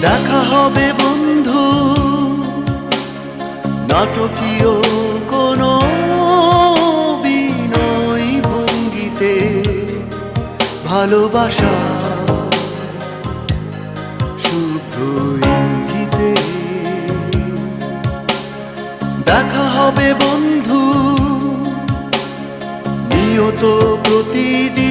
দেখা হবে বন্ধু। নাটকীয় কোনো বিনয় ভঙ্গিতে ভালোবাসা দেখা হবে বন্ধু নিয়ত প্রতিদিন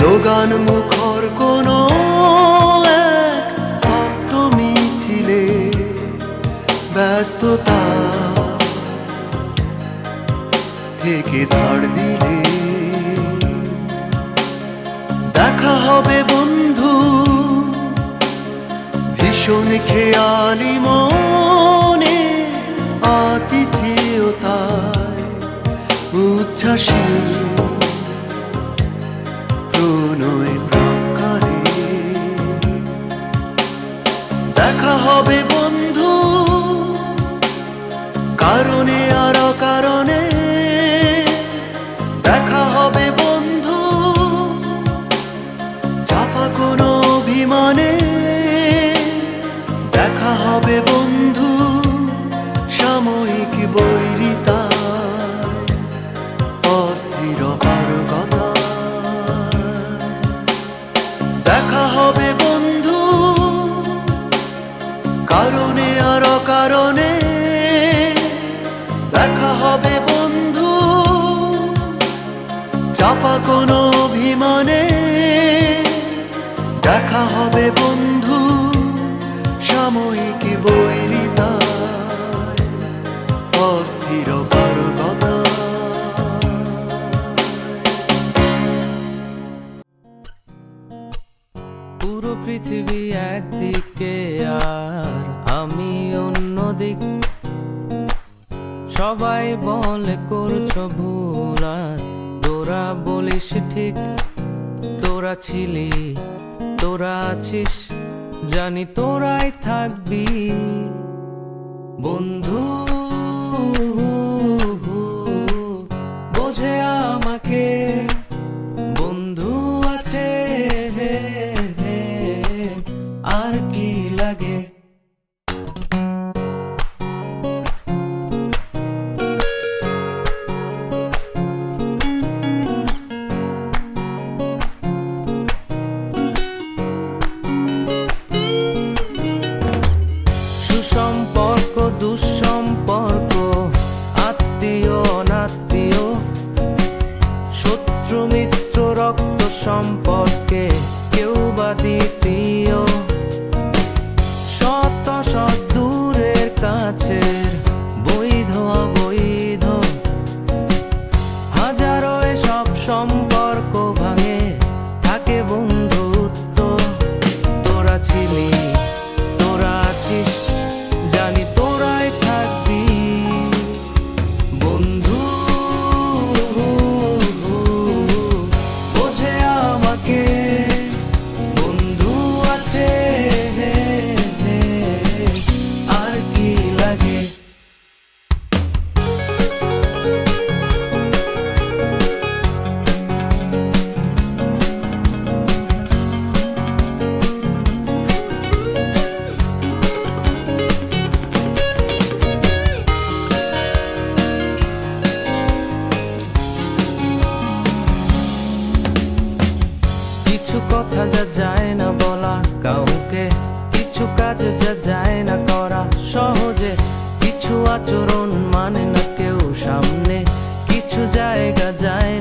স্লোগান মুখর কোন এক ভক্ত মিছিলে ব্যস্ততা থেকে ধার দিলে। দেখা হবে বন্ধু, ভীষণ খেয়ালি মনে, আতিথেয়তায় উচ্ছ্বাসী। কারণে আর কারণে দেখা হবে বন্ধু চাপা কোনো অভিমানে। চাপা কোনো অভিমানে। দেখা হবে বন্ধু, সাময়িক বৈরিতা, অস্থির পারগতা। পুরো পৃথিবী একদিকে আর আমি অন্যদিক সবাই বলে করছ ভুল তোরা বলিস ঠিক, তোরা ছিলি, তোরা আছিস, জানি তোরাই থাকবি। বন্ধু, বোঝে আমাকে, বন্ধু আছে আর কি লাগে? শত্রু মিত্র রক্ত সম্পর্কে যা যায় না বলা কাউকে, কিছু কাজ যা যায় না করা সহজে, কিছু আচরণ মানে না কেউ সামনে, কিছু জায়গা যায়